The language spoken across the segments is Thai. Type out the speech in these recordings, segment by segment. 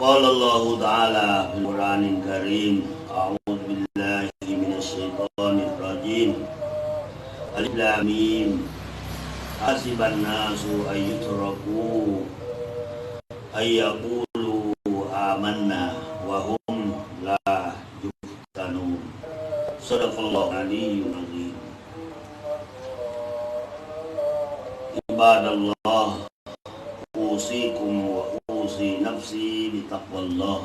قال الله تعالى في القرآن الكريم أعوذ بالله من الشيطان الرجيم ألف لام ميم حسب الناس أن يتركوا أن يقولوا آمنا وهم لا يفتنون صدق الله العلي العظيم عباد الله الله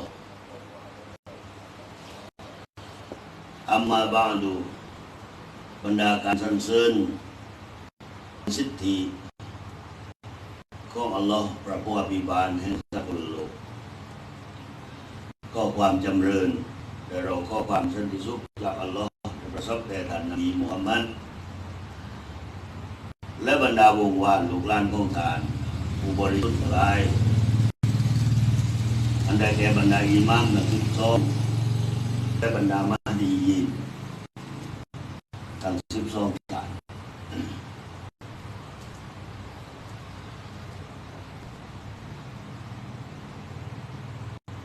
أما بعد บรรดาการสรรเสริญสิทธิของอัลลอฮ์พระผู้อภิบาลแห่งสักลโลกก็ความจำเริญแต่เราข้อความสันติสุขจากอัลลอฮ์ประสบแด่ท่านนบีมุฮัมมัดและบรรดาวงวานลูกหลานของทานผู้บริสุทธิ์ทั้งหลาย อันใดแก่บรรดาอิมามและทุกท่องและบรรดามหดียินทั้งสิบสองท่าน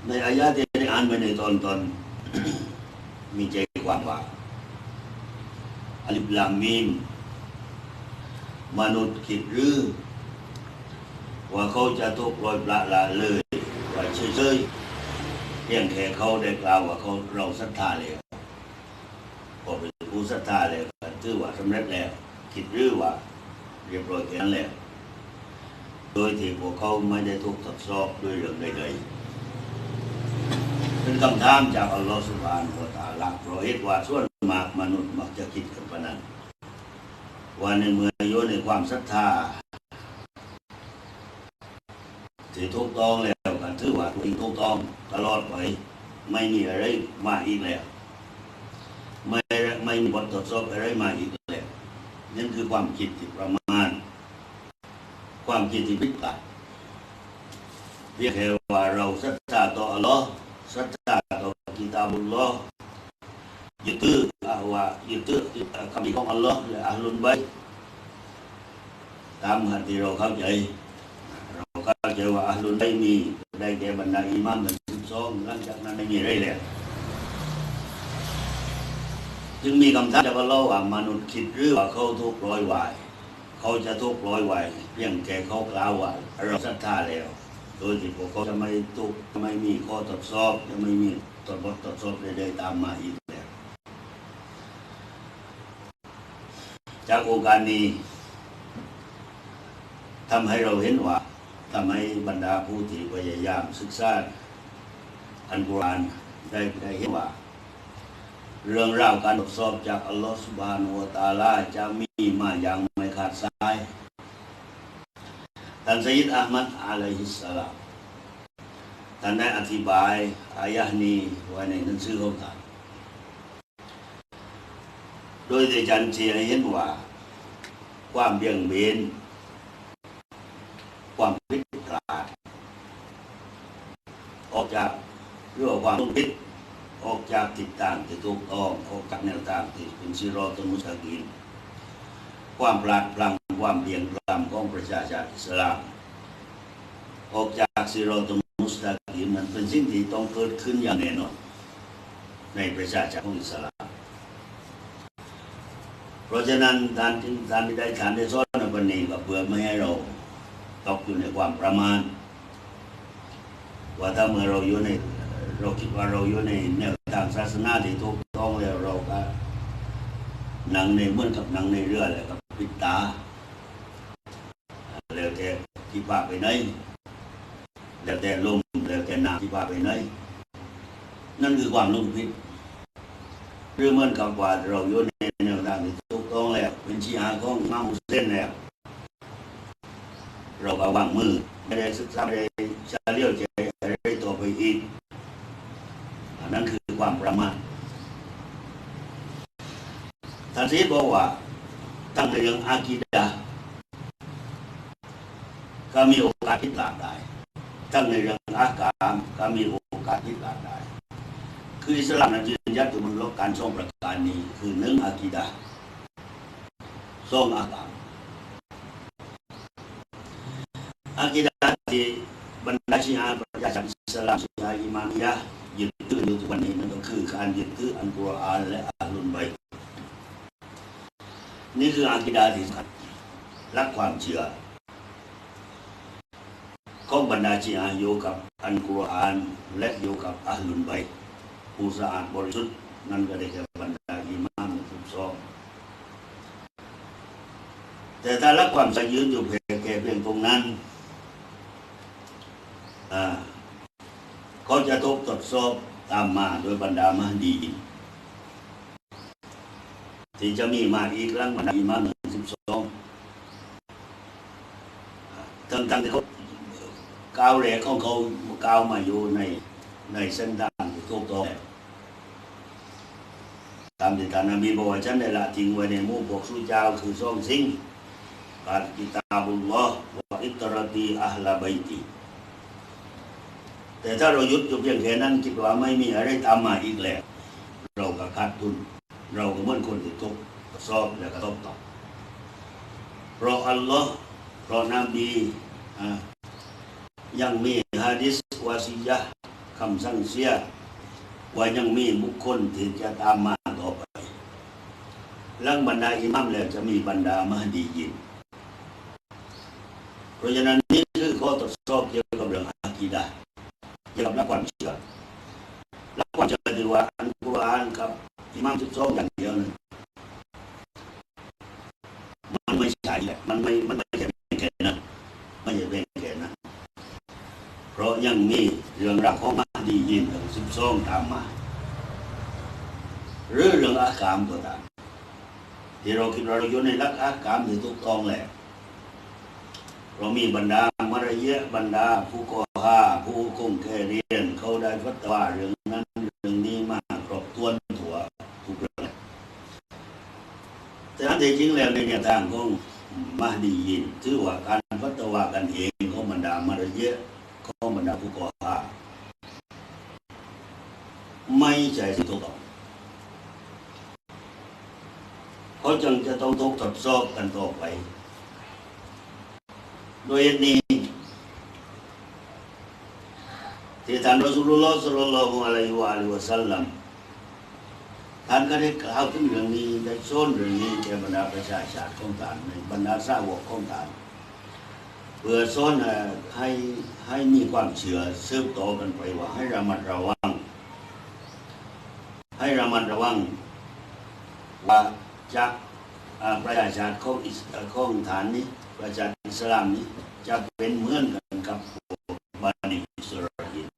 ในอายะที่ได้อ่านไปในตอนตอนมีใจความว่าอัลิบลามมีมมนุษย์คิดหรือว่าเขาจะทุกข์ลอยปละละเลย เฉยๆเพียงแค่เขาได้กล่าวว่าเขาเราศรัทธาแล้วพอเป็นผู้ศรัทธาแล้วก็ถือว่าสำเร็จแล้ว คิดรื้อว่าเรียบร้อยแค่นั้นแล้วโดยที่พวกเขาไม่ได้ถูกทดสอบด้วยเรื่องใดๆเป็นคำถามจากอัลลอฮฺสุบานะฮูวตาลาเพราะเหตุว่าส่วนมากมนุษย์มักจะคิดกันปนั้นว่าในเมื่อโยในความศรัทธา ที่ถูกต้องแล้วกันถือว่าตัวเองถูกต้องตลอดไปไม่มีอะไรมาอีกแล้ว ไม่ไม่มีบททดสอบอะไรมาอีกแล้วนั่นคือความคิดที่ประมาณ ความคิดที่ผิดพลาดเพียงแค่ว่าเราศรัทธาต่ออัลลอฮ์ศรัทธาต่อกิตาบุลลอฮ์ยึดถืออาว่ายึดถือคำของอัลลอฮ์และอัลลุนไบต์ตามหที่เราเข้าใจ เราเข้าใจว่าอัลลุนไบต์มีได้แก่บรรดาอิหมามทั้งสิบสองหลังจากนั้นไม่มีอะไรแล้วจึงมีคำถามจากอัลลอฮ์ว่ามนุษย์คิดหรือว่าเขาทุกข์ร้อยวาย เขาจะทุกข์ร้อยไหวเพียงแค่เขากล่าวว่าเราศรัทธาแล้วโดยที่พวกเขาจะไม่ทุกจะไม่มีข้อทดสอบจะไม่มีตรวจบททดสอบใดๆตามมาอีกแล้วจากโอกาสนี้ทำให้เราเห็นว่า ทำให้บรรดาผู้ที่พยายามศึกษาอันกุรอานได้ได้เห็นว่า เรื่องราวการทดสอบจากอัลลอฮฺสุบฮานุตาลาจะมีมาอย่างไม่ขาดสายท่านสยิดอามัดอะลัยฮิสสลามท่านได้อธิบายอายะนี้ไว้ในหนังสือของท่านโดยได้จันเชียเห็นว่า ความเบี่ยงเบนความผิดพลาดออก จากเรื่องความต้องผิดออกจากทิศทางที่ถูกต้องออกจากแนวทางที่เป็นซิรอตมุสกีมความปราดพลังความเบี่ยงพลังของประชาชาติอิสลามออกจากซิรอตมุสตะกีมันเป็นสิ่งที่ต้องเกิดขึ้นอย่างแน่นอนในประชาชาติของอิสลามเพราะฉะนั้นทานที่ทานที่ได้ทานได้สอนในวันนี้ก็เพื่อไม่ให้เราตกอยู่ในความประมาท ว่าถ้าเมื่อเราอยู่ในเราคิดว่าเราอยู่ในแนวทางศาสนาที่ถูกต้องแล้วเราก็นั่งในเหมือนกับนั่งในเรือแหละกับปิดตาแล้วแต่ที่พาไปไหนแล้วแต่ลมแล้วแต่น้ำที่พาไปไหนนั่นคือความลุ่มพิษหรือเหมือนกับว่าเราอยู่ในแนวทางที่ถูกต้องแล้วเป็นชีอาของมามุเส้นแล้วเราก็วางมือไม่ได้ศึกษาไม่ได้ชาเลี้ยวใจ ไปอีกอันนั้นคือความประมาทท่านซีบอกว่าตั้งแต่เรื่องอากีดะก็มีโอกาสที่หลากหลายตั้งในเรื่องอากามก็มีโอกาสที่หลากหลายคืออิสลามนั้นยืนยันอยู่บนหลักการสองประการนี้ คือหนึ่งอากีดะสองอากามอากีดะที่ บรรดาชีอาประชาชนอิสลามชีอาอิมามยะยึดถืออยู่ทุกวันนี้นั่นก็คือการยึดถืออัลกุรอานและอัลลุนไบนี่คืออากิดาที่สำคัญรักความเชื่อของบรรดาชีอาอยู่กับอัลกุรอานและอยู่กับอัลลุนไบผู้สะอาดบริสุทธิ์นั่นก็ได้แก่บรรดาอิมามทุกซองแต่ถ้ารักความสัญยืนอยู่เพียงแค่เพียงตรงนั้น เขาจะทบทดสอบตามมาโดยบรรดามหดีที่จะมีมาอีกครั้งบรรดาอิหมาหนึ่งสิบสองทั้งทั้งที่เขาก้าวแรกของเขาก้าวมาอยู่ในในเส้นทางที่ถูกต้องตามที่ท่านนบีบอกว่าฉันได้ละทิ้งไว้ในมู่พวกสู้เจ้าคือสองสิ่งการกิตาบุลลอฮ์วะอิตรตีอัลลาบัยตี แต่ถ้าเราหยุดอยู่เพียงแค่นั้นคิดว่าไม่มีอะไรตามมาอีกแล้ว เราก็ขาดทุน เราก็เหมือนคนที่ทุกข์สอบและก็ต้องตอบเพราะอัลลอฮ์เพราะนบีอ่ายังมีฮะดิษวาซียะคำสั่งเสียว่ายังมีบุคคลที่จะตามมาต่อไปหลังบรรดาอิหมัมแล้วจะมีบรรดามหดียินเพราะฉะนั้นนี่คือข้อทดสอบเกี่ยวกับเรื่องอากีดะ ความเชื่อนักความเชื่อถือว่าอันกุรอานกับอิมามสิบสองอย่างเดียวนั้นมันไม่ใช่แหละมันไม่มันไม่ใช่เป็นแค่นั้นไม่ใช่เป็นแค่นั้นเพราะยังมีเรื่องราวของมาดียินถึงสิบสองตามมาหรือเรื่องอากามก็ตามที่เราคิดว่าเราอยู่ในรักอากามที่ถูกต้องแหละเรามีบรรดามารยะบรรดาผู้ก่อหาผู้คงแค่เรียน ได้ฟัตวาเรื่องนั้นเรื่องนี้มาครบถ้วนถั่วทุกเรื่องแต่อันที่จริงแล้วในแนวทางของมหดียินถือว่าการฟัตวากันเองของบรรดามารยะของบรรดาผู้ก่อหาไม่ใช่สิ่งถูกต้องเขาจึงจะต้องถูกทดสอบกันต่อไป โดยนี้ ที่ท่านรอสุลลอฮ์สัลลัลลอฮุอะลัยฮิวะลิวะสัลลัมท่านก็ได้กล่าวถึงเรื่องนี้ได้สอนเรื่องนี้แก่บรรดาประชาชาติของท่านในบรรดาสาวกของท่านเพื่อสอนให้ให้มีความเชื่อสืบต่อกันไปว่าให้ระมัดระวัง ให้ระมัดระวังว่าจากประชาชาติของอิสของฐานนี้ประชาชนอิสลามนี้จะเป็นเหมือนกันกับพวกบันิอิสราเอล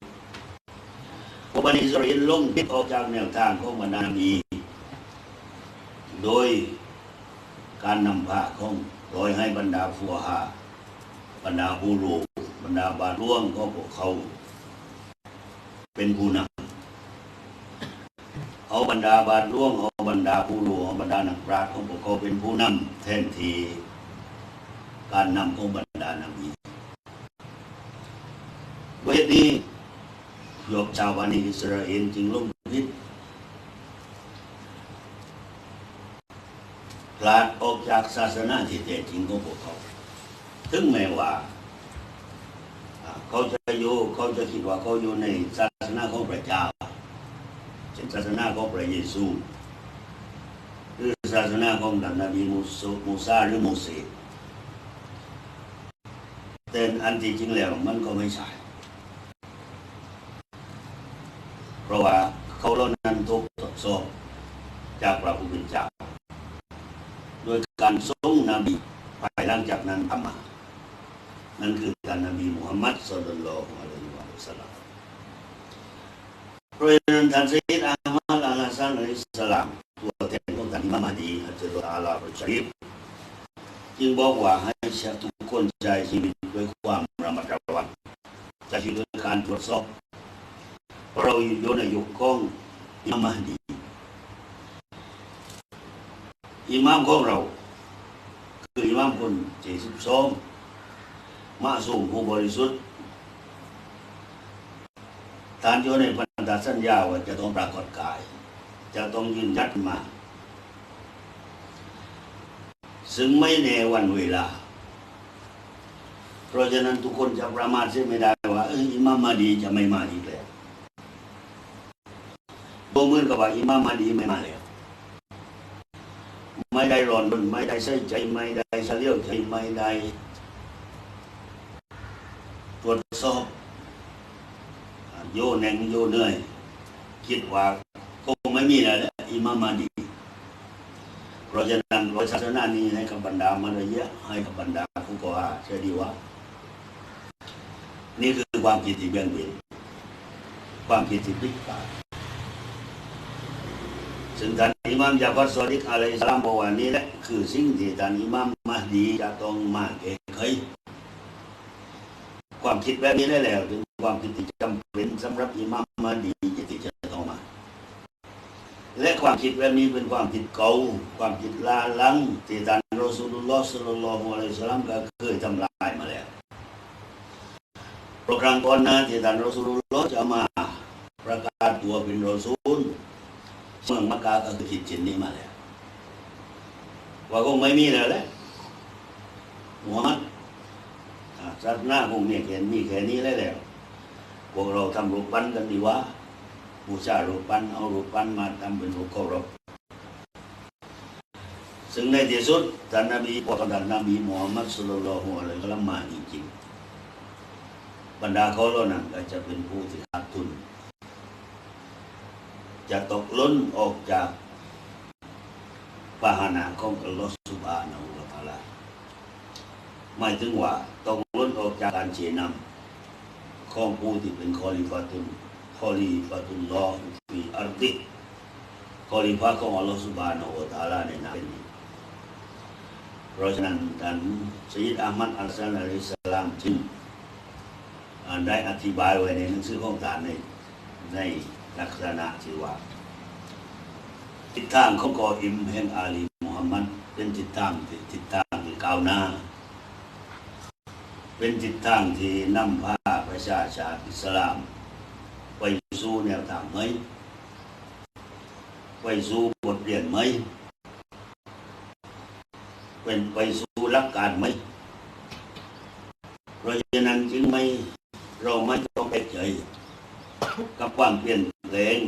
พวก บันิสราเอลลงพิดออกจากแนวทางของบรรดานีโดยการนำพาของโดยให้บรรดาฟัวหา บรรดาผู้รู้บรรดาบาล่วงของพวกเขา เป็นผู้นำเอาบรรดาบาล่วงเอาบรรดาผู้รู้เอาบรรดานักปราชญ์ของพวกเขาเป็นผู้นำแทนที่การนำของบรรดานาบีเวทนี้ ยกชาวบันิอิสราเอลจึงลงพิษพลาดออกจากศาสนาที่แท้จริงของพวกเขา ถึงแม้ว่า เขาจะอยู่เขาจะคิดว่าเขาอยู่ในศาสนาของพระเจ้าเช่นศาสนาของพระเยซูหรือศาสนาของท่านนบีมูซมูซาหรือโมเสสแต่อันที่จริงแล้วมันก็ไม่ใช่ เพราะว่าเขาเล่านั้นถูกทดสอบจากพระผู้เป็นเจ้าโดยการส่งนบีภายหลังจากนั้นทำมานั่นคือการนบีมุฮัมมัดสุลลัลลอฮุอะลัยฮิวะสัลลัมเพราะฉะนั้นท่านสัยยิดอามัดอัลฮัสซันอิสลามตัวแทนของท่านอิมามมะฮดีอัจฉริยะอาลาอัลชะรีฟจึงบอกว่าให้ชาทุกคนใช้ชีวิตด้วยความระมัดระวังใช้ชีวิตด้วยการตรวจสอบ เราอยู่ในยุคของอิมามดีอิมามของเรา คืออิมามคนเจ็ดสิบสองมาสูงผู้บริสุทธิ์ท่านอยู่ในพันธสัญญาว่าจะต้องปรากฏกาย จะต้องยืนยัดมา ซึ่งไม่แน่วันเวลา เพราะฉะนั้นทุกคนจะประมาทเสียไม่ได้ว่าเอออิมามมาดีจะไม่มาอีกแล้ว ตัวมือนกับว่าอิมามาดีไม่มาแล้วไม่ได้ร้อนรนไม่ได้ใส่ใจไม่ได้เฉลียวใจไม่ได้ตรวจสอบโยแหนงโยเหนื่อยคิดว่าคงไม่มีแล้วอิมามาดีเพราะฉะนั้นรอยศาสนานี้ให้กับบรรดามารยะให้กับบรรดาผู้ก่ออาเชื่อดีว่า นี่คือความคิดที่เบี่ยงเบนความคิดที่พลิกพลา ซึ่งท่านอิหม่ามจาฟัรสอดิกอะลัยสลามบอกว่านี่แหละคือสิ่งที่ท่านอิหม่ามมหดีจะต้องมาแก้ไขความคิดแบบนี้ได้แล้วถึงความคิดที่จำเป็นสำหรับอิหม่ามมหดีที่จะต้องมา และความคิดแบบนี้เป็นความคิดเก่าความคิดลาลังที่ท่านรอสูลุลลอฮ์สัลลัลลอฮุอะลัยฮิสลลัมก็เคยทำลายมาแล้วเพราะครั้งก่อนหน้าที่ท่านรอสูลุลลอฮ์จะมาประกาศตัวเป็นรอซูล เมืองมักกะก็คือคิดเช่นนี้มาแล้วว่าคงไม่มีแล้วแหละมุฮัมมัดอ่าศาสนาคงมีแค่มีแค่นี้แล้วแล้วพวกเราทำรูปปั้นกันดีว่าบูชารูปปั้นเอารูปปั้นมาทำเป็นรูปเคารพซึ่งในที่สุดท่านนบีพอท่านนบีมุฮัมมัดสุลลัลฮุอะลัยฮิวะซัลลัมมาจริงๆบรรดาเขาเหล่านั้นก็จะเป็นผู้ที่ขาดทุน จะตกล้นออกจากปาหานะของอัลลอฮฺสุบฮานะฮูวะตาลาหมายถึงว่าตกล้นออกจากการเชนำของผู้ที่เป็นคอลิฟาตุนคอลีฟาตุลลอฮ์ฟีอัรดิคอลีฟาของอัลลอฮฺสุบฮานะฮูวะตาลาในนั้นเป็นเพราะฉะนั้นท่านสยิดอามัดอัลซันอะลิสสลามจึงได้อธิบายไว้ในหนังสือของท่านในใน ลักษณะที่ว่าทิศทางของกออิมแห่งอาลีมุฮัมมัดเป็นทิศทางที่ทิศทางที่ก้าวหน้า เป็นทิศทางที่นำพาประชาชาติอิสลาม ไปสู่แนวทางไหมไปสู่บทเรียนไหมเป็นไปสู่หลักการไหมเพราะฉะนั้นจึงไม่เราไม่ต้องไปเฉย กับความเปลี่ยนแปลง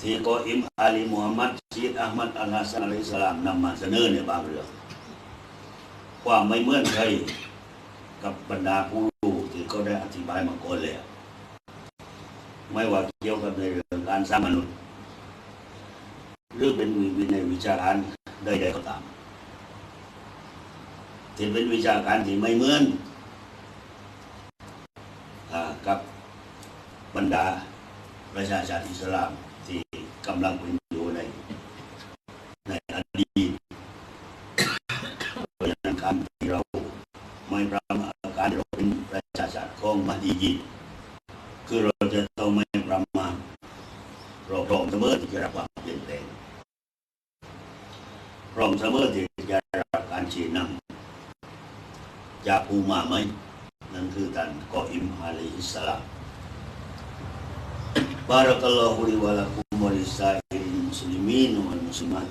ที่กออิมอาลีมุฮัมมัดชีดอัลมัดอัลฮัสซันอะลัยฮิสสลามนำมาเสนอในบางเรื่องความไม่เหมือนใครกับบรรดาผู้รู้ที่เขาได้อธิบายมาก่อนแล้วไม่ว่าเกี่ยวกับในเรื่องการสร้างมนุษย์หรือเป็นวิในวิชาการใดๆก็ตามที่เป็นวิชาการที่ไม่เหมือนอากับบ รรดาประชาชาติอิสลามที่กำลังเป็นอยู่ในในอดีตเพราะฉะนั้นการที่เราไม่ประมาทการเราเป็นประชาชาติของมัดียีคือเราจะต้องไม่ประมาทเราพร้อมเสมอที่จะรับความเปลี่ยนแปลงพร้อมเสมอที่จะรับการชี้นำจากผู้มาไหมนั่นคือท่านกออิมอะลัยฮิสสลาม Barakallahu li wa lakum wa lisa'il muslimin wal muslimat.